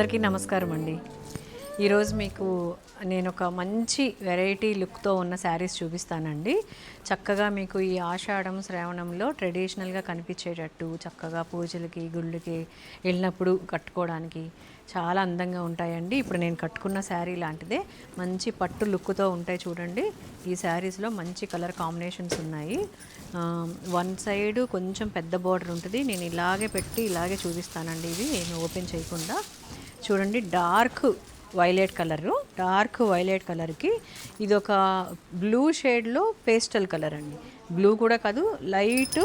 అందరికీ నమస్కారం అండి. ఈరోజు మీకు నేను ఒక మంచి వెరైటీ లుక్తో ఉన్న శారీస్ చూపిస్తానండి. చక్కగా మీకు ఈ ఆషాఢం శ్రావణంలో ట్రెడిషనల్గా కనిపించేటట్టు చక్కగా పూజలకి గుళ్ళకి వెళ్ళినప్పుడు కట్టుకోవడానికి చాలా అందంగా ఉంటాయండి. ఇప్పుడు నేను కట్టుకున్న శారీ లాంటిదే. మంచి పట్టు లుక్తో ఉంటాయి చూడండి. ఈ శారీస్లో మంచి కలర్ కాంబినేషన్స్ ఉన్నాయి. వన్ సైడ్ కొంచెం పెద్ద బార్డర్ ఉంటుంది. నేను ఇలాగే పెట్టి ఇలాగే చూపిస్తానండి. ఇవి నేను ఓపెన్ చేయకుండా. చూడండి dark violet colour. Dark violet కలర్కి ఇది ఒక బ్లూ షేడ్లో పేస్టల్ కలర్ అండి. బ్లూ కూడా కాదు లైట్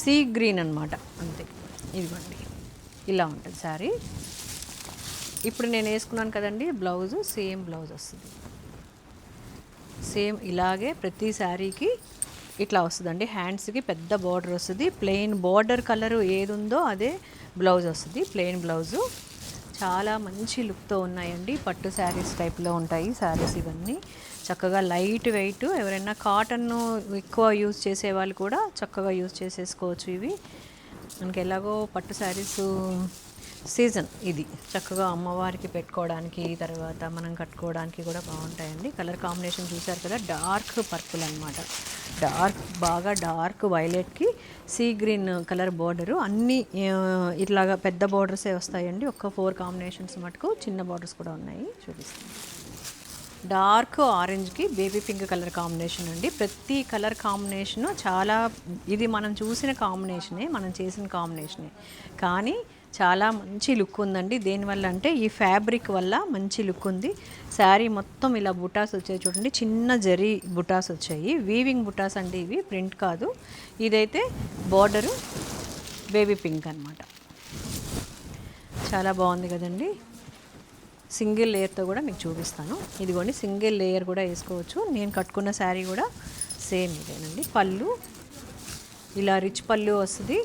సీ గ్రీన్ అనమాట అంతే. ఇదిగోండి. ఇలా ఉంటుంది శారీ. ఇప్పుడు నేను వేసుకున్నాను కదండి బ్లౌజు సేమ్ బ్లౌజ్ వస్తుంది. సేమ్ ఇలాగే ప్రతి శారీకి ఇట్లా వస్తుందండి. హ్యాండ్స్కి పెద్ద బార్డర్ వస్తుంది. ప్లెయిన్ బార్డర్ కలర్ ఏది ఉందో అదే బ్లౌజ్ వస్తుంది ప్లెయిన్ బ్లౌజు. చాలా మంచి లుక్తో ఉన్నాయండి. పట్టు శారీస్ టైప్లో ఉంటాయి శారీస్ ఇవన్నీ. చక్కగా లైట్ వెయిట్. ఎవరైనా కాటన్ ఎక్కువ యూజ్ చేసే వాళ్ళు కూడా చక్కగా యూజ్ చేసేసుకోవచ్చు ఇవి. మనకి ఎలాగో పట్టు శారీస్ సీజన్ ఇది. చక్కగా అమ్మవారికి పెట్టుకోవడానికి తర్వాత మనం కట్టుకోవడానికి కూడా బాగుంటాయండి. కలర్ కాంబినేషన్ చూసారు కదా డార్క్ పర్పుల్ అనమాట డార్క్ బాగా డార్క్ వైలెట్కి సీ గ్రీన్ కలర్ బార్డరు. అన్నీ ఇట్లాగా పెద్ద బార్డర్సే వస్తాయండి. ఒక్క ఫోర్ కాంబినేషన్స్ మటుకు చిన్న బార్డర్స్ కూడా ఉన్నాయి. చూపిస్తాను. డార్క్ ఆరెంజ్కి బేబీ పింక్ కలర్ కాంబినేషన్ అండి. ప్రతి కలర్ కాంబినేషను చాలా ఇది మనం చూసిన కాంబినేషనే మనం చేసిన కాంబినేషనే. కానీ చాలా మంచి లుక్ ఉందండి. దేనివల్ల అంటే ఈ ఫ్యాబ్రిక్ వల్ల మంచి లుక్ ఉంది. శారీ మొత్తం ఇలా బుటాస్ వచ్చాయి చూడండి. చిన్న జరీ బుటాస్ వచ్చాయి. వీవింగ్ బుటాస్ అండి ఇవి ప్రింట్ కాదు. ఇదైతే బార్డరు బేబీ పింక్ అనమాట చాలా బాగుంది కదండి. సింగిల్ లేయర్తో కూడా మీకు చూపిస్తాను. ఇదిగోండి సింగిల్ లేయర్ కూడా వేసుకోవచ్చు. నేను కట్టుకున్న శారీ కూడా సేమ్ ఇదేనండి. పళ్ళు ఇలా రిచ్ పళ్ళు వస్తుంది.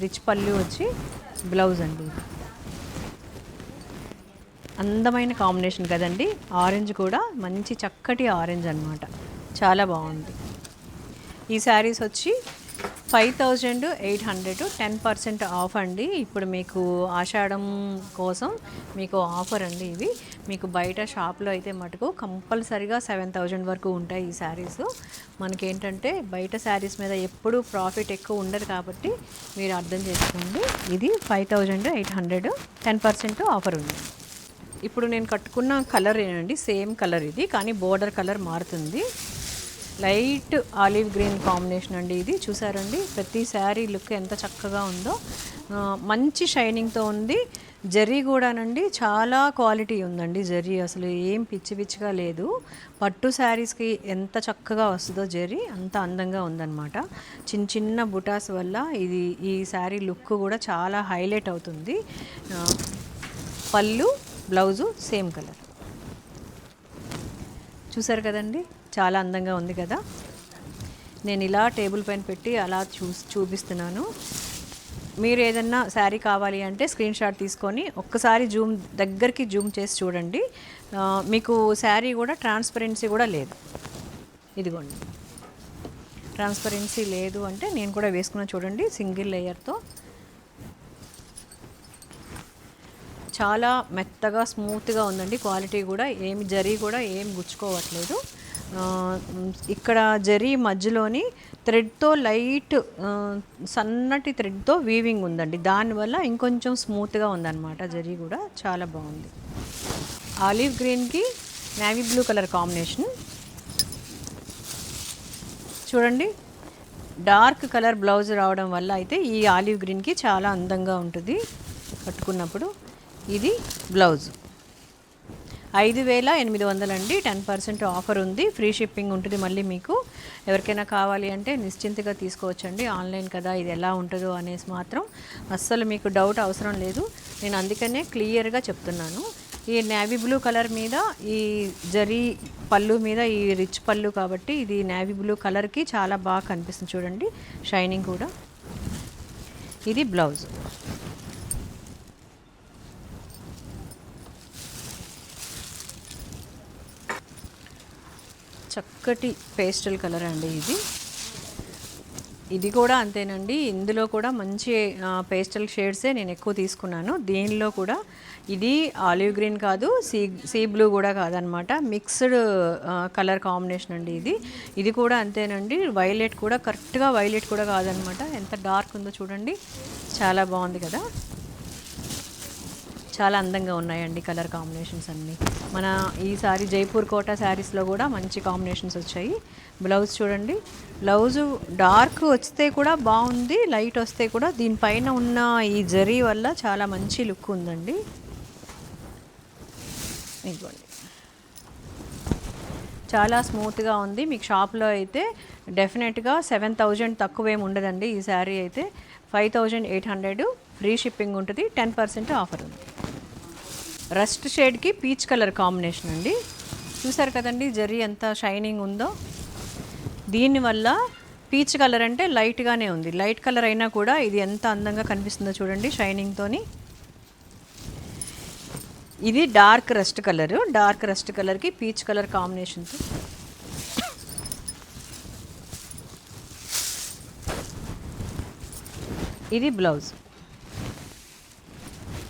రిచ్ పళ్ళు వచ్చి బ్లౌజ్ అండి. అందమైన కాంబినేషన్ కదండి. ఆరెంజ్ కూడా మంచి చక్కటి ఆరెంజ్ అన్నమాట. చాలా బాగుంది. ఈ శారీస్ వచ్చి five thousand eight hundred ten percent off అండి. ఇప్పుడు మీకు ఆషాఢం కోసం మీకు ఆఫర్ అండి ఇవి. మీకు బయట షాప్లో అయితే మటుకు కంపల్సరిగా సెవెన్ థౌజండ్ వరకు ఉంటాయి ఈ శారీస్. మనకేంటంటే బయట శారీస్ మీద ఎప్పుడూ ప్రాఫిట్ ఎక్కువ ఉండదు కాబట్టి మీరు అర్థం చేసుకోండి. ఇది five thousand eight hundred ten percent offer ఉంది. ఇప్పుడు నేను కట్టుకున్న కలర్ ఏనండి సేమ్ కలర్ ఇది కానీ బోర్డర్ కలర్ మారుతుంది. లైట్ ఆలివ్ గ్రీన్ కాంబినేషన్ అండి ఇది. చూసారండి? ప్రతి శారీ లుక్ ఎంత చక్కగా ఉందో. మంచి షైనింగ్తో ఉంది. జరీ కూడానండి చాలా క్వాలిటీ ఉందండి జరీ. అసలు ఏం పిచ్చి పిచ్చిగా లేదు. పట్టు శారీస్కి ఎంత చక్కగా వస్తుందో జరీ అంత అందంగా ఉందన్నమాట. చిన్న చిన్న బుటాస్ వల్ల ఇది ఈ శారీ లుక్ కూడా చాలా హైలైట్ అవుతుంది. పళ్ళు బ్లౌజు సేమ్ కలర్ చూసారు కదండి? చాలా అందంగా ఉంది కదా? నేను ఇలా టేబుల్ పైన పెట్టి అలా చూ చూపిస్తున్నాను. మీరు ఏదన్నా శారీ కావాలి అంటే స్క్రీన్ షాట్ తీసుకొని ఒక్కసారి జూమ్ దగ్గరికి జూమ్ చేసి చూడండి. మీకు శారీ కూడా ట్రాన్స్పరెన్సీ కూడా లేదు. ఇదిగోండి. ట్రాన్స్పరెన్సీ లేదు అంటే నేను కూడా వేసుకున్నా చూడండి సింగిల్ లేయర్తో. చాలా మెత్తగా స్మూత్గా ఉందండి. క్వాలిటీ కూడా ఏమి జరీ కూడా ఏం గుచ్చుకోవట్లేదు. ఇక్కడ జరీ మధ్యలోని థ్రెడ్తో లైట్ సన్నటి థ్రెడ్తో వీవింగ్ ఉందండి. దానివల్ల ఇంకొంచెం స్మూత్గా ఉందన్నమాట జరీ కూడా. చాలా బాగుంది. ఆలివ్ గ్రీన్కి నేవీ బ్లూ కలర్ కాంబినేషన్. చూడండి డార్క్ కలర్ బ్లౌజ్ రావడం వల్ల అయితే ఈ ఆలివ్ గ్రీన్కి చాలా అందంగా ఉంటుంది. కట్టుకున్నప్పుడు ఇది బ్లౌజ్. ఐదు వేల ఎనిమిది వందలండి టెన్ పర్సెంట్ ఆఫర్ ఉంది. ఫ్రీ షిప్పింగ్ ఉంటుంది మళ్ళీ మీకు. ఎవరికైనా కావాలి అంటే నిశ్చింతగా తీసుకోవచ్చండి. ఆన్లైన్ కదా ఇది ఎలా ఉంటుందో అనేసి మాత్రం అస్సలు మీకు డౌట్ అవసరం లేదు. నేను అందుకనే క్లియర్గా చెప్తున్నాను. ఈ నేవీ బ్లూ కలర్ మీద ఈ జరీ పళ్ళు మీద ఈ రిచ్ పళ్ళు కాబట్టి ఇది నేవీ బ్లూ కలర్కి చాలా బాగా కనిపిస్తుంది చూడండి. షైనింగ్ కూడా. ఇది బ్లౌజ్. చక్కటి పేస్టల్ కలర్ అండి ఇది. ఇది కూడా అంతేనండి. ఇందులో కూడా మంచి పేస్టల్ షేడ్సే నేను ఎక్కువ తీసుకున్నాను. దీనిలో కూడా ఇది ఆలివ్ గ్రీన్ కాదు సీ సీ బ్లూ కూడా కాదనమాట. మిక్స్డ్ కలర్ కాంబినేషన్ అండి ఇది. ఇది కూడా అంతేనండి. వైలెట్ కూడా కరెక్ట్గా వైలెట్ కూడా కాదనమాట. ఎంత డార్క్ ఉందో చూడండి. చాలా బాగుంది కదా. చాలా అందంగా ఉన్నాయండి కలర్ కాంబినేషన్స్ అన్నీ. మన ఈసారి జైపూర్ కోట శారీస్లో కూడా మంచి కాంబినేషన్స్ వచ్చాయి. బ్లౌజ్ చూడండి. బ్లౌజ్ డార్క్ వస్తే కూడా బాగుంది లైట్ వస్తే కూడా దీనిపైన ఉన్న ఈ జరీ వల్ల చాలా మంచి లుక్ ఉందండి. ఇదిగోండి. చాలా స్మూత్గా ఉంది. మీకు షాప్లో అయితే డెఫినెట్గా సెవెన్ థౌజండ్ తక్కువేం ఉండదండి ఈ శారీ అయితే. Five thousand eight hundred free shipping ఉంటుంది టెన్ పర్సెంట్ ఆఫర్ ఉంది. రస్ట్ షేడ్కి పీచ్ కలర్ కాంబినేషన్ అండి. చూసారు కదండి జరీ ఎంత షైనింగ్ ఉందో. దీనివల్ల పీచ్ కలర్ అంటే లైట్గానే ఉంది. లైట్ కలర్ అయినా కూడా ఇది ఎంత అందంగా కనిపిస్తుందో చూడండి షైనింగ్తోని ఇది dark rust colour. Dark rust కలర్కి పీచ్ కలర్ కాంబినేషన్తో ఇది బ్లౌజ్.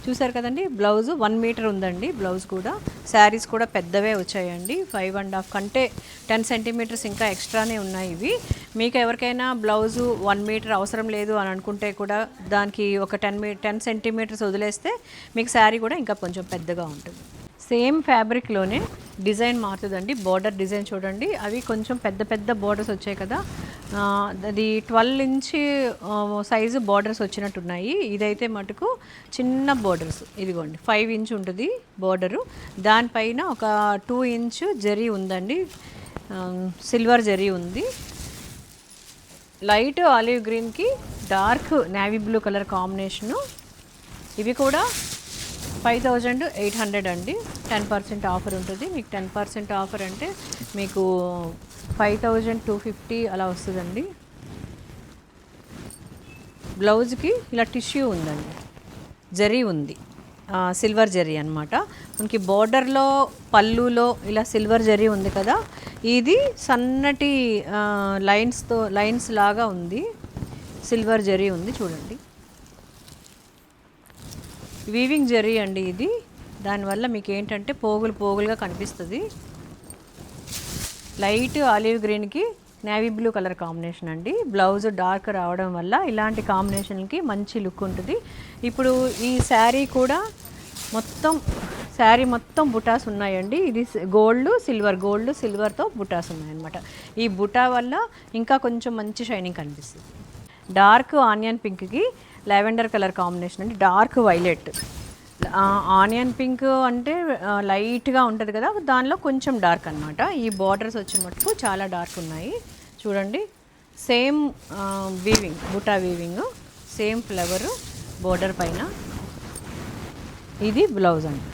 చూసారు కదండి బ్లౌజ్ వన్ మీటర్ ఉందండి బ్లౌజ్ కూడా. శారీస్ కూడా పెద్దవే వచ్చాయండి ఫైవ్ అండ్ హాఫ్ కంటే టెన్ సెంటీమీటర్స్ ఇంకా ఎక్స్ట్రానే ఉన్నాయి ఇవి. మీకు ఎవరికైనా బ్లౌజు వన్ మీటర్ అవసరం లేదు అని అనుకుంటే కూడా దానికి ఒక టెన్ మీ టెన్ సెంటీమీటర్స్ వదిలేస్తే మీకు శారీ కూడా ఇంకా కొంచెం పెద్దగా ఉంటుంది. సేమ్ ఫ్యాబ్రిక్లోనే డిజైన్ మారుతుందండి బార్డర్ డిజైన్ చూడండి. అవి కొంచెం పెద్ద పెద్ద బార్డర్స్ వచ్చాయి కదా. అది ట్వెల్వ్ ఇంచ్ సైజు బార్డర్స్ వచ్చినట్టున్నాయి. ఇదైతే మటుకు చిన్న బార్డర్స్. ఇదిగోండి ఫైవ్ ఇంచ్ ఉంటుంది బార్డరు. దానిపైన ఒక టూ ఇంచ్ జరీ ఉందండి. సిల్వర్ జరీ ఉంది. లైట్ ఆలివ్ గ్రీన్కి dark navy blue colour combination. ఇవి కూడా ఫైవ్ థౌజండ్ ఎయిట్ హండ్రెడ్ అండి. టెన్ పర్సెంట్ ఆఫర్ ఉంటుంది. మీకు టెన్ పర్సెంట్ ఆఫర్ అంటే మీకు ఫైవ్ థౌజండ్ టూ ఫిఫ్టీ అలా వస్తుందండి. బ్లౌజ్కి ఇలా టిష్యూ ఉందండి. జరీ ఉంది. సిల్వర్ జరీ అనమాట మనకి బోర్డర్లో పళ్ళులో ఇలా సిల్వర్ జరీ ఉంది కదా. ఇది సన్నటి లైన్స్తో లైన్స్ లాగా ఉంది. సిల్వర్ జరీ ఉంది చూడండి. వీవింగ్ జరీ అండి ఇది. దానివల్ల మీకు ఏంటంటే పోగులు పోగులుగా కనిపిస్తుంది. లైట్ ఆలివ్ గ్రీన్కి నేవీ బ్లూ కలర్ కాంబినేషన్ అండి. బ్లౌజ్ డార్క్ రావడం వల్ల ఇలాంటి కాంబినేషన్కి మంచి లుక్ ఉంటుంది. ఇప్పుడు ఈ శారీ కూడా మొత్తం శారీ మొత్తం బుటాస్ ఉన్నాయండి. ఇది గోల్డ్ సిల్వర్ గోల్డ్ సిల్వర్తో బుటాస్ ఉన్నాయన్నమాట. ఈ బుటా వల్ల ఇంకా కొంచెం మంచి షైనింగ్ కనిపిస్తుంది. డార్క్ ఆనియన్ పింక్కి లావెండర్ కలర్ కాంబినేషన్ అండి డార్క్ వైలెట్. ఆనియన్ పింక్ అంటే లైట్గా ఉంటుంది కదా దానిలో కొంచెం డార్క్ అన్నమాట. ఈ బార్డర్స్ వచ్చే మటుకు చాలా డార్క్ ఉన్నాయి. చూడండి same weaving buta weaving same flower border పైన. ఇది బ్లౌజ్ అండి.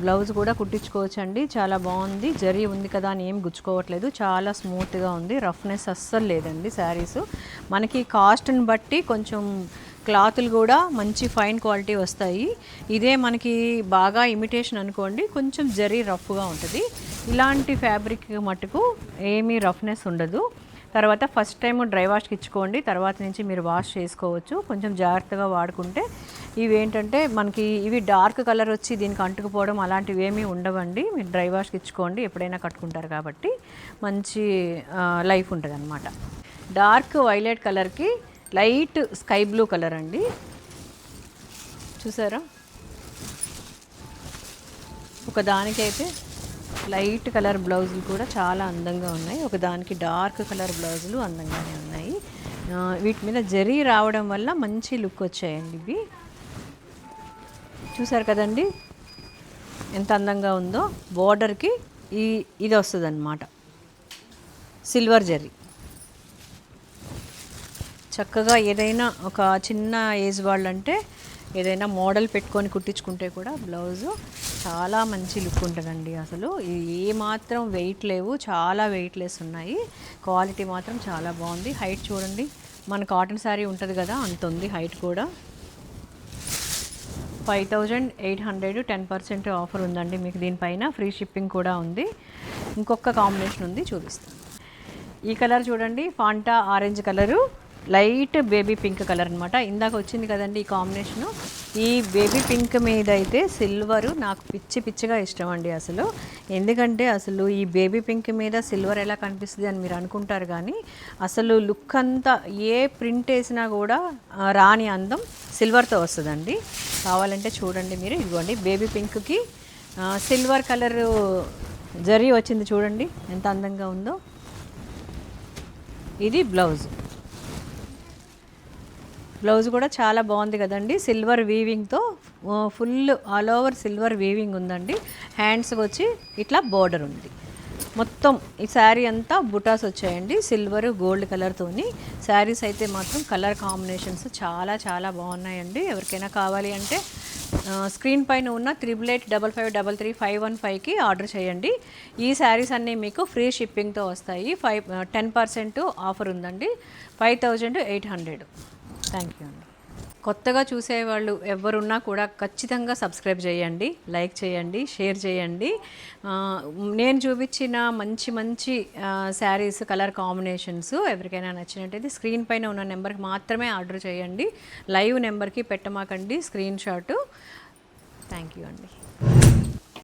బ్లౌజ్ కూడా కుట్టించుకోవచ్చండి. చాలా బాగుంది. జరీ ఉంది కదా అని ఏం గుచ్చుకోవట్లేదు. చాలా స్మూత్గా ఉంది. రఫ్నెస్ అస్సలు లేదండి శారీస్. మనకి కాస్ట్ని బట్టి కొంచెం క్లాతులు కూడా మంచి ఫైన్ క్వాలిటీ వస్తాయి. ఇదే మనకి బాగా ఇమిటేషన్ అనుకోండి కొంచెం జరీ రఫ్గా ఉంటుంది. ఇలాంటి ఫ్యాబ్రిక్ మటుకు ఏమీ రఫ్నెస్ ఉండదు. తర్వాత ఫస్ట్ టైం డ్రై వాష్కి ఇచ్చుకోండి. తర్వాత నుంచి మీరు వాష్ చేసుకోవచ్చు. కొంచెం జాగ్రత్తగా వాడుకుంటే ఇవి ఏంటంటే మనకి ఇవి డార్క్ కలర్ వచ్చి దీనికి అంటుకుపోవడం అలాంటివి ఏమీ ఉండవండి. మీరు డ్రై వాష్కి ఇచ్చుకోండి. ఎప్పుడైనా కట్టుకుంటారు కాబట్టి మంచి లైఫ్ ఉంటుంది అనమాట డార్క్ వైలెట్ కలర్కి లైట్ స్కై బ్లూ కలర్ అండి. చూసారా? ఒక దానికైతే లైట్ కలర్ బ్లౌజులు కూడా చాలా అందంగా ఉన్నాయి. ఒక దానికి డార్క్ కలర్ బ్లౌజులు అందంగానే ఉన్నాయి. వీటి మీద జరీ రావడం వల్ల మంచి లుక్ వచ్చాయండి ఇవి. చూసారు కదండి? ఎంత అందంగా ఉందో. బోర్డర్కి ఈ ఇది వస్తుందన్నమాట. సిల్వర్ జరీ. చక్కగా ఏదైనా ఒక చిన్న ఏజ్ వాళ్ళంటే ఏదైనా మోడల్ పెట్టుకొని కుట్టించుకుంటే కూడా బ్లౌజు చాలా మంచి లుక్ ఉంటుందండి అసలు. ఏ మాత్రం వెయిట్ లేవు చాలా వెయిట్లెస్ ఉన్నాయి. క్వాలిటీ మాత్రం చాలా బాగుంది. హైట్ చూడండి మన కాటన్ శారీ ఉంటుంది కదా అంత ఉంది హైట్ కూడా. Five thousand eight hundred ten percent offer ఉందండి మీకు దీనిపైన. ఫ్రీ షిప్పింగ్ కూడా ఉంది. ఇంకొక కాంబినేషన్ ఉంది చూపిస్తాను. ఈ కలర్ చూడండి Fanta orange colour. Light baby pink colour అనమాట ఇందాక వచ్చింది కదండి ఈ కాంబినేషను. ఈ బేబీ పింక్ మీద అయితే సిల్వర్ నాకు పిచ్చి పిచ్చిగా ఇష్టం అండి అసలు. ఎందుకంటే అసలు ఈ బేబీ పింక్ మీద సిల్వర్ ఎలా కనిపిస్తుంది అని మీరు అనుకుంటారు కానీ అసలు లుక్ అంతా ఏ ప్రింట్ వేసినా కూడా రాని అందం సిల్వర్తో వస్తుందండి. కావాలంటే చూడండి మీరు ఇదిగోండి బేబీ పింక్కి సిల్వర్ కలర్ జరీ వచ్చింది చూడండి ఎంత అందంగా ఉందో. ఇది బ్లౌజ్. బ్లౌజ్ కూడా చాలా బాగుంది కదండి. సిల్వర్ వీవింగ్తో full all over silver weaving ఉందండి. హ్యాండ్స్ వచ్చి ఇట్లా బోర్డర్ ఉంది. మొత్తం ఈ శారీ అంతా బుటాస్ వచ్చాయండి సిల్వర్ గోల్డ్ కలర్తోని శారీస్ అయితే మాత్రం కలర్ కాంబినేషన్స్ చాలా చాలా బాగున్నాయండి. ఎవరికైనా కావాలి అంటే స్క్రీన్ పైన ఉన్న triple eight double five double three five one ఫైవ్కి ఆర్డర్ చేయండి. ఈ శారీస్ అన్నీ మీకు ఫ్రీ షిప్పింగ్తో వస్తాయి. ఫైవ్ టెన్ పర్సెంట్ ఆఫర్ ఉందండి. Five thousand eight hundred thank you అండి కొత్తగా చూసేవాళ్ళు ఎవరున్నా కూడా ఖచ్చితంగా సబ్స్క్రైబ్ చేయండి లైక్ చేయండి షేర్ చేయండి. నేను చూపించిన మంచి మంచి శారీస్ కలర్ కాంబినేషన్స్ ఎవరికైనా నచ్చినట్టయితే స్క్రీన్ పైన ఉన్న నెంబర్కి మాత్రమే ఆర్డర్ చేయండి. లైవ్ నెంబర్కి పెట్టమాకండి స్క్రీన్ షాట్. థ్యాంక్ యూ అండి.